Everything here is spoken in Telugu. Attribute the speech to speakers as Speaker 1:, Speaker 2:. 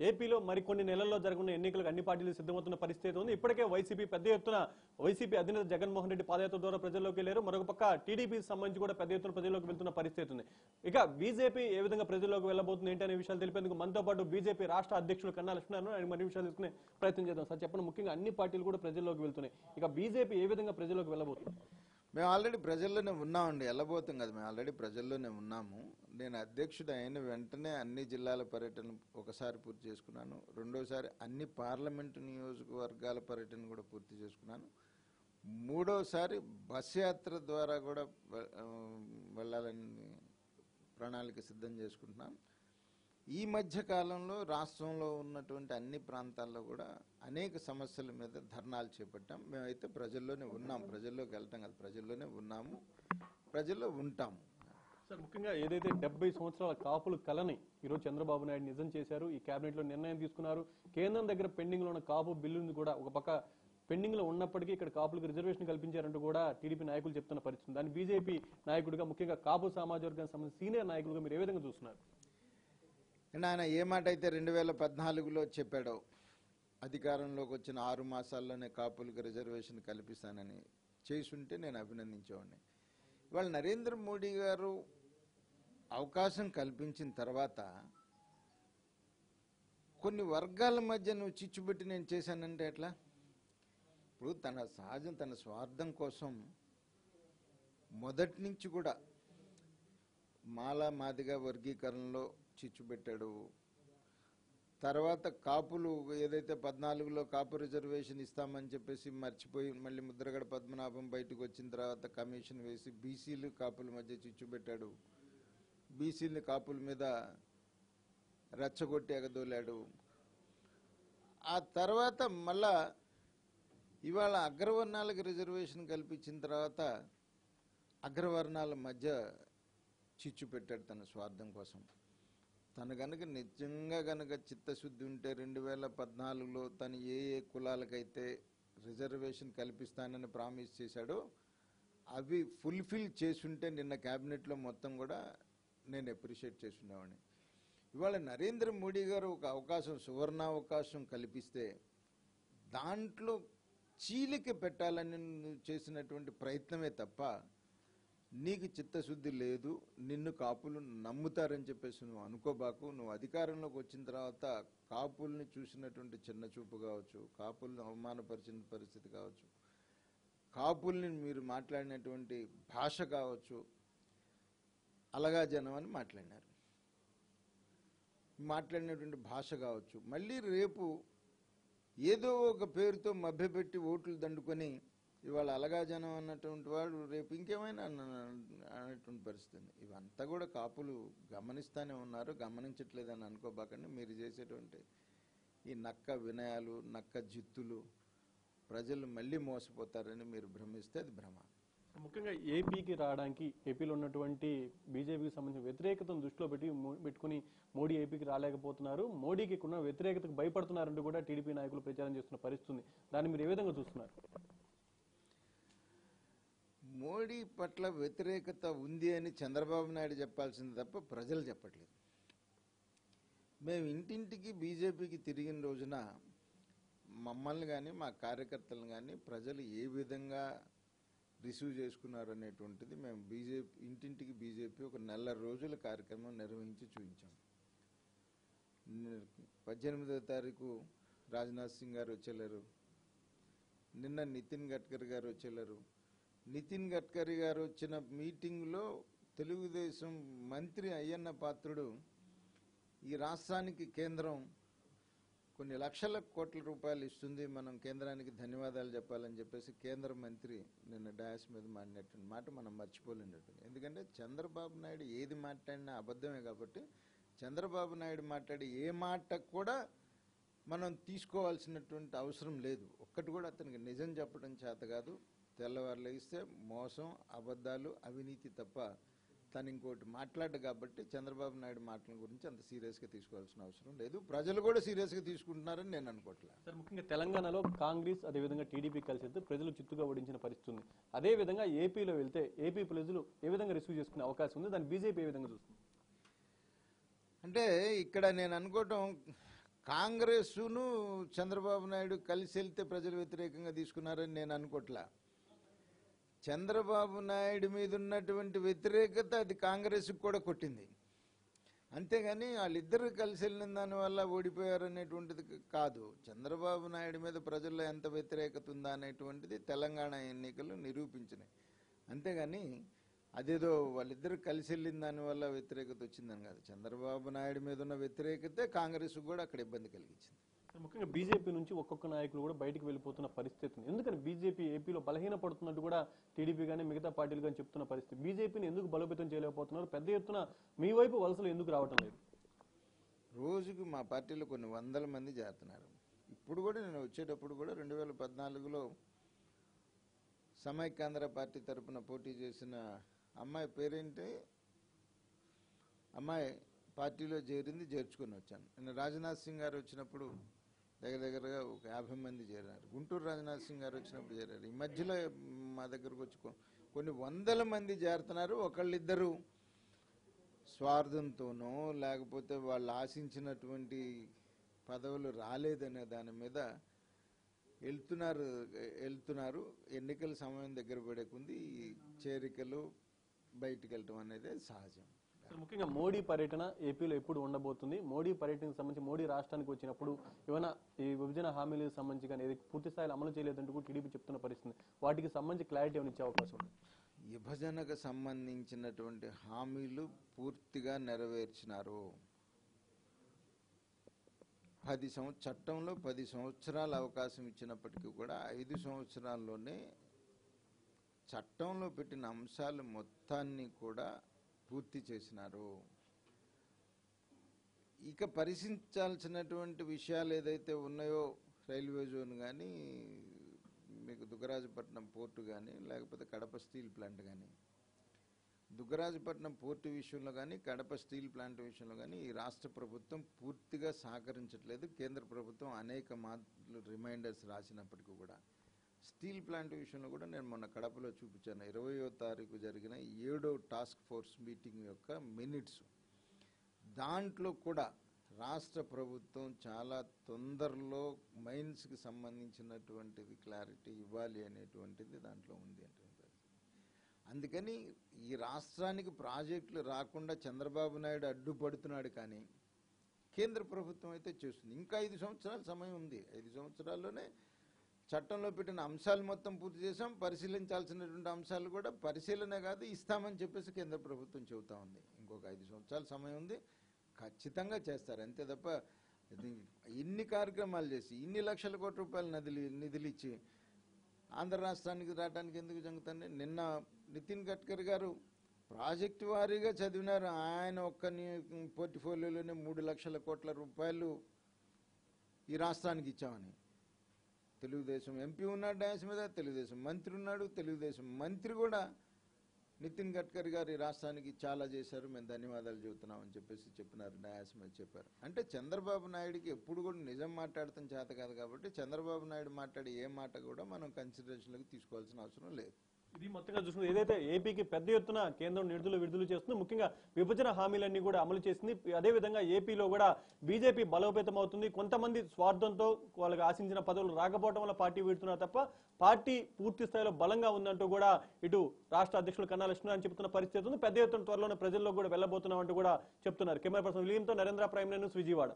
Speaker 1: ఏపీలో మరికొన్ని నెలల్లో జరగనున్న ఎన్నికలకు అన్ని పార్టీలు సిద్ధమవుతున్న పరిస్థితి ఉంది. ఇప్పటికే వైసీపీ పెద్ద ఎత్తున వైసీపీ అధినేత జగన్మోహన్ రెడ్డి పాదయాత్ర ద్వారా ప్రజల్లోకి వెళ్ళారు మరొక పక్క టీడీపీకి సంబంధించి కూడా పెద్ద ఎత్తున ప్రజల్లోకి వెళ్తున్న పరిస్థితి ఉంది. ఇక బీజేపీ ఏ విధంగా ప్రజల్లోకి వెళ్ళబోతుంది ఏంటి అనే విషయాలు తెలిపేందుకు మనతో పాటు బీజేపీ రాష్ట్ర అధ్యక్షుడు కన్నా లక్ష్మణ్ ఆయన మరి విషయాలు తీసుకునే ప్రయత్నం చేద్దాం. సార్ చెప్పండి. ముఖ్యంగా అన్ని పార్టీలు కూడా ప్రజల్లోకి వెళ్తున్నాయి. ఇక బీజేపీ ఏ విధంగా ప్రజల్లోకి వెళ్ళబోతుంది?
Speaker 2: మేము ఆల్రెడీ ప్రజల్లోనే ఉన్నామండి వెళ్ళబోతాం కదా. మేము ఆల్రెడీ ప్రజల్లోనే ఉన్నాము. నేను అధ్యక్షుడు అయిన వెంటనే అన్ని జిల్లాల పర్యటన ఒకసారి పూర్తి చేసుకున్నాను. రెండోసారి అన్ని పార్లమెంటు నియోజకవర్గాల పర్యటన కూడా పూర్తి చేసుకున్నాను. మూడోసారి బస్ యాత్ర ద్వారా కూడా వెళ్ళాలని ప్రణాళిక సిద్ధం చేసుకుంటున్నాను ఈ మధ్య కాలంలో రాష్ట్రంలో ఉన్నటువంటి అన్ని ప్రాంతాల్లో కూడా అనేక సమస్యల మీద ధర్నాలు చేపట్టాం. మేమైతే ప్రజల్లోనే ఉన్నాం. ప్రజల్లోకి వెళ్ళటం కాదు. ప్రజల్లోనే ఉన్నాము. ప్రజల్లో ఉంటాము.
Speaker 1: సార్ ముఖ్యంగా ఏదైతే డెబ్బై సంవత్సరాల కాపులు కలని ఈరోజు చంద్రబాబు నాయుడు నిజం చేశారు ఈ కేబినెట్లో నిర్ణయం తీసుకున్నారు. కేంద్రం దగ్గర పెండింగ్లో ఉన్న కాపు బిల్లుని కూడా ఒక పక్క పెండింగ్లో ఉన్నప్పటికీ ఇక్కడ కాపులకు రిజర్వేషన్ కల్పించారంటూ కూడా టీడీపీ నాయకులు చెప్తున్న పరిస్థితి. దాన్ని బీజేపీ నాయకుడిగా ముఖ్యంగా కాపు సామాజిక వర్గానికి సంబంధించిన సీనియర్ నాయకులుగా మీరు ఏ విధంగా చూస్తున్నారు?
Speaker 2: అండ్ ఆయన ఏ మాట అయితే రెండు వేల పద్నాలుగులో చెప్పాడో అధికారంలోకి వచ్చిన ఆరు మాసాల్లోనే కాపులకు రిజర్వేషన్ కల్పిస్తానని చేసుంటే నేను అభినందించేవాడిని. ఇవాళ నరేంద్ర మోడీ గారు అవకాశం కల్పించిన తర్వాత కొన్ని వర్గాల మధ్య నువ్వు చిచ్చుపెట్టి నేను చేశానంటే ఎట్లా? ఇప్పుడు తన సహజం తన స్వార్థం కోసం మొదటి నుంచి కూడా మాలా మాదిగా వర్గీకరణలో చిచ్చు పెట్టాడు తర్వాత కాపులు ఏదైతే పద్నాలుగులో కాపు రిజర్వేషన్ ఇస్తామని చెప్పేసి మర్చిపోయి మళ్ళీ ముద్రగడ పద్మనాభం బయటకు వచ్చిన తర్వాత కమిషన్ వేసి బీసీలు కాపుల మధ్య చిచ్చు పెట్టాడు బీసీలని కాపుల మీద రెచ్చగొట్టి ఎగదోలాడు. ఆ తర్వాత మళ్ళా ఇవాళ అగ్రవర్ణాలకు రిజర్వేషన్ కల్పించిన తర్వాత అగ్రవర్ణాల మధ్య చిచ్చు పెట్టాడు తన స్వార్థం కోసం. తను గనుక నిజంగా గనుక చిత్తశుద్ధి ఉంటే రెండు వేల పద్నాలుగులో తను ఏ ఏ కులాలకైతే రిజర్వేషన్ కల్పిస్తానని ప్రామిస్ చేశాడో అవి ఫుల్ఫిల్ చేసుంటే నిన్న క్యాబినెట్లో మొత్తం కూడా నేను అప్రిషియేట్ చేసుండేవాడిని. ఇవాళ నరేంద్ర మోడీ గారు ఒక అవకాశం సువర్ణావకాశం కల్పిస్తే దాంట్లో చీలిక పెట్టాలని చేసినటువంటి ప్రయత్నమే తప్ప నీకు చిత్తశుద్ధి లేదు నిన్ను కాపులు నమ్ముతారని చెప్పేసి నువ్వు అనుకోబాకు. నువ్వు అధికారంలోకి వచ్చిన తర్వాత కాపుల్ని చూసినటువంటి చిన్న చూపు కావచ్చు కాపుల్ని అవమానపరిచిన పరిస్థితి కావచ్చు కాపుల్ని మీరు మాట్లాడినటువంటి భాష కావచ్చు అలగా జనం అని మాట్లాడినారు. మాట్లాడినటువంటి భాష కావచ్చు. మళ్ళీ రేపు ఏదో ఒక పేరుతో మభ్యపెట్టి ఓట్లు దండుకొని ఇవాళ అలగా జనం అన్నటువంటి వాడు రేపు ఇంకేమైనా అన్న- అనేటువంటి పరిస్థితి. ఇవంతా కూడా కాపులు గమనిస్తానే ఉన్నారు గమనించట్లేదని అనుకోబాకండి. మీరు చేసేటువంటి ఈ నక్క వినయాలు నక్క జిత్తులు ప్రజలు మళ్ళీ మోసపోతారని మీరు భ్రమిస్తే అది భ్రమ.
Speaker 1: ముఖ్యంగా ఏపీకి రావడానికి ఏపీలో ఉన్నటువంటి బీజేపీకి సంబంధించిన వ్యతిరేకతను దృష్టిలో పెట్టి పెట్టుకుని మోడీ ఏపీకి రాలేకపోతున్నారు. మోడీకి ఉన్న వ్యతిరేకతకు భయపడుతున్నారంటూ కూడా టీడీపీ నాయకులు ప్రచారం చేస్తున్న పరిస్థితి ఉంది. దాన్ని మీరు ఏ విధంగా చూస్తున్నారు?
Speaker 2: మోడీ పట్ల వ్యతిరేకత ఉంది అని చంద్రబాబు నాయుడు చెప్పాల్సింది తప్ప ప్రజలు చెప్పట్లేదు. మేము ఇంటింటికి బీజేపీకి తిరిగిన రోజున మమ్మల్ని కానీ మా కార్యకర్తలను కానీ ప్రజలు ఏ విధంగా రిసీవ్ చేసుకున్నారు అనేటువంటిది మేము బీజేపీ ఇంటింటికి బీజేపీ ఒక నెల రోజుల కార్యక్రమం నిర్వహించి చూపించాం. పద్దెనిమిదవ తారీఖు రాజ్నాథ్ సింగ్ గారు వచ్చేళ్ళారు నిన్న నితిన్ గడ్కరీ గారు వచ్చేళ్ళారు నితిన్ గడ్కరీ గారు వచ్చిన మీటింగ్లో తెలుగుదేశం మంత్రి అయ్యన్న పాత్రుడు ఈ రాష్ట్రానికి కేంద్రం కొన్ని లక్షల కోట్ల రూపాయలు ఇస్తుంది. మనం కేంద్రానికి ధన్యవాదాలు చెప్పాలని చెప్పేసి కేంద్ర మంత్రి నిన్న డయాస్ మీద మాడినటువంటి మాట మనం మర్చిపోలేనట్టు ఎందుకంటే చంద్రబాబు నాయుడు ఏది మాట్లాడినా అబద్ధమే కాబట్టి చంద్రబాబు నాయుడు మాట్లాడి ఏ మాట కూడా మనం తీసుకోవాల్సినటువంటి అవసరం లేదు. ఒక్కటి కూడా అతనికి నిజం చెప్పడం చేత కాదు. తెల్లవారు లేస్తే మోసం అబద్ధాలు అవినీతి తప్ప తను ఇంకోటి మాట్లాడు కాబట్టి చంద్రబాబు నాయుడు మాటల గురించి అంత సీరియస్గా తీసుకోవాల్సిన అవసరం లేదు. ప్రజలు కూడా సీరియస్గా తీసుకుంటున్నారని నేను అనుకోవట్లేదు
Speaker 1: సార్ ముఖ్యంగా తెలంగాణలో కాంగ్రెస్ అదేవిధంగా టీడీపీ కలిసి వెళ్తే ప్రజలు చిత్తుగా ఓడించిన పరిస్థితి ఉంది. అదే విధంగా ఏపీలో వెళ్తే ఏపీ ప్రజలు ఏ విధంగా రిసీవ్ చేసుకునే అవకాశం ఉంది? దాన్ని బీజేపీ ఏ విధంగా చూస్తుంది?
Speaker 2: అంటే ఇక్కడ నేను అనుకోవటం కాంగ్రెస్ను చంద్రబాబు నాయుడు కలిసి వెళ్తే ప్రజలు వ్యతిరేకంగా తీసుకున్నారని నేను అనుకోట్లా. చంద్రబాబు నాయుడు మీద ఉన్నటువంటి వ్యతిరేకత అది కాంగ్రెస్కి కూడా కొట్టింది. అంతేగాని వాళ్ళిద్దరు కలిసి వెళ్ళిన దానివల్ల ఓడిపోయారు అనేటువంటిది కాదు. చంద్రబాబు నాయుడు మీద ప్రజల్లో ఎంత వ్యతిరేకత ఉందా అనేటువంటిది తెలంగాణ ఎన్నికలు నిరూపించినాయి. అంతేగాని అదేదో వాళ్ళిద్దరు కలిసి వెళ్ళిన దానివల్ల వ్యతిరేకత వచ్చిందని కాదు. చంద్రబాబు నాయుడు మీద ఉన్న వ్యతిరేకతే కాంగ్రెస్ కూడా అక్కడ ఇబ్బంది కలిగించింది.
Speaker 1: ముఖ్యంగా బీజేపీ నుంచి ఒక్కొక్క నాయకులు కూడా బయటకు వెళ్ళిపోతున్న పరిస్థితి ఎందుకని బీజేపీ ఏపీలో బలహీన పడుతున్నట్టు కూడా టీడీపీ కానీ మిగతా పార్టీలు కానీ చెప్తున్న పరిస్థితి. బీజేపీని ఎందుకు బలోపేతం చేయలేకపోతున్నారు? పెద్ద ఎత్తున మీ వైపు వలసలు ఎందుకు రావటం లేదు?
Speaker 2: రోజుకు మా పార్టీలో కొన్ని వందల మంది చేరుతున్నారు. ఇప్పుడు కూడా నేను వచ్చేటప్పుడు కూడా రెండు వేల పద్నాలుగులో సమైక్యాంధ్ర పార్టీ తరపున పోటీ చేసిన అమ్మాయి పేరేంటి? అమ్మాయి పార్టీలో చేరింది చేర్చుకొని వచ్చాను. నేను రాజ్నాథ్ సింగ్ గారు వచ్చినప్పుడు దగ్గర దగ్గరగా ఒక యాభై మంది చేరారు. గుంటూరు రాజ్నాథ్ సింగ్ గారు వచ్చినప్పుడు చేరారు. ఈ మధ్యలో మా దగ్గరకు వచ్చి కొన్ని వందల మంది చేరుతున్నారు. ఒకళ్ళిద్దరు స్వార్థంతోనో లేకపోతే వాళ్ళు ఆశించినటువంటి పదవులు రాలేదనే దాని మీద వెళ్తున్నారు వెళ్తున్నారు. ఎన్నికల సమయం దగ్గర పడేకుంది ఈ చేరికలు బయటికి వెళ్ళటం అనేది సహజం.
Speaker 1: ముఖ్యంగా మోడీ పర్యటన ఏపీలో ఎప్పుడు ఉండబోతుంది? మోడీ పర్యటనకు సంబంధించి మోడీ రాష్ట్రానికి వచ్చినప్పుడు ఏమైనా ఈ విభజన హామీలకు సంబంధించి కానీ ఏది పూర్తి స్థాయిలో అమలు చేయలేదంటూ కూడా టీడీపీ చెప్తున్న పరిస్థితి వాటికి సంబంధించి క్లారిటీ ఏమైనా ఇచ్చే అవకాశం ఉంది?
Speaker 2: విభజనకు సంబంధించినటువంటి హామీలు పూర్తిగా నెరవేర్చినారు. పది సంవత్సర చట్టంలో పది సంవత్సరాల అవకాశం ఇచ్చినప్పటికీ కూడా ఐదు సంవత్సరాల్లోనే చట్టంలో పెట్టిన అంశాలు మొత్తాన్ని కూడా పూర్తి చేసినారు. ఇక పరిశీలించాల్సినటువంటి విషయాలు ఏదైతే ఉన్నాయో రైల్వే జోన్ కానీ మీకు దుగ్గరాజపట్నం పోర్టు కానీ లేకపోతే కడప స్టీల్ ప్లాంట్ కానీ దుగ్గరాజపట్నం పోర్టు విషయంలో కానీ కడప స్టీల్ ప్లాంట్ విషయంలో కానీ ఈ రాష్ట్ర ప్రభుత్వం పూర్తిగా సహకరించట్లేదు. కేంద్ర ప్రభుత్వం అనేక మార్లు రిమైండర్స్ రాసినప్పటికీ కూడా. స్టీల్ ప్లాంట్ విషయంలో కూడా నేను మొన్న కడపలో చూపించాను. ఇరవయో తారీఖు జరిగిన ఏడో టాస్క్ ఫోర్స్ మీటింగ్ యొక్క మినిట్స్. దాంట్లో కూడా రాష్ట్ర ప్రభుత్వం చాలా తొందరలో మైన్స్కి సంబంధించినటువంటిది క్లారిటీ ఇవ్వాలి అనేటువంటిది దాంట్లో ఉంది అంటే అందుకని ఈ రాష్ట్రానికి ప్రాజెక్టులు రాకుండా చంద్రబాబు నాయుడు అడ్డుపడుతున్నాడు కానీ కేంద్ర ప్రభుత్వం అయితే చేస్తుంది. ఇంకా ఐదు సంవత్సరాల సమయం ఉంది. ఐదు సంవత్సరాల్లోనే చట్టంలో పెట్టిన అంశాలు మొత్తం పూర్తి చేసాం పరిశీలించాల్సినటువంటి అంశాలు కూడా పరిశీలన కాదు ఇస్తామని చెప్పేసి కేంద్ర ప్రభుత్వం చెబుతా ఉంది. ఇంకొక ఐదు సంవత్సరాల సమయం ఉంది. ఖచ్చితంగా చేస్తారు. అంతే తప్ప ఇన్ని కార్యక్రమాలు చేసి ఇన్ని లక్షల కోట్ల రూపాయలు నిధులు నిధులు ఇచ్చి ఆంధ్ర రాష్ట్రానికి రావడానికి ఎందుకు జంగుతుంది నిన్న నితిన్ గడ్కరీ గారు ప్రాజెక్టు వారీగా చదివినారు. ఆయన ఒక్క పోర్టిఫోలియోలోనే మూడు లక్షల కోట్ల రూపాయలు ఈ రాష్ట్రానికి ఇచ్చామని. తెలుగుదేశం ఎంపీ ఉన్నాడు డ్యాన్స్ మీద తెలుగుదేశం మంత్రి ఉన్నాడు తెలుగుదేశం మంత్రి కూడా నితిన్ గడ్కరీ గారు ఈ రాష్ట్రానికి చాలా చేశారు మేము ధన్యవాదాలు చెబుతున్నామని చెప్పేసి చెప్పినారు డ్యాన్స్ మీద చెప్పారు. అంటే చంద్రబాబు నాయుడికి ఎప్పుడు కూడా నిజం మాట్లాడటం చేత కాదు కాబట్టి చంద్రబాబు నాయుడు మాట్లాడే ఏ మాట కూడా మనం కన్సిడరేషన్లోకి తీసుకోవాల్సిన అవసరం లేదు.
Speaker 1: ఇది మొత్తంగా చూసుకుంటే ఏదైతే ఏపీకి పెద్ద ఎత్తున కేంద్రం నిధులు విడుదల చేస్తుంది ముఖ్యంగా విభజన హామీలన్నీ కూడా అమలు చేసింది. అదే విధంగా ఏపీలో కూడా బీజేపీ బలోపేతం అవుతుంది. కొంతమంది స్వార్థంతో వాళ్ళకి ఆశించిన పదవులు రాకపోవడం వల్ల పార్టీ వీడుతున్నారు తప్ప పార్టీ పూర్తి స్థాయిలో బలంగా ఉందంటూ కూడా ఇటు రాష్ట్ర అధ్యక్షులు కన్నా లక్ష్మణ్ చెప్తున్న పరిస్థితి ఉంది. పెద్ద ఎత్తున త్వరలోనే ప్రజల్లో కూడా వెళ్ళబోతున్నామంటూ కూడా చెప్తున్నారు. కెమెరా పర్సన్ విలియంతో నరేంద్ర ప్రైమ్ న్యూస్ విజయవాడ.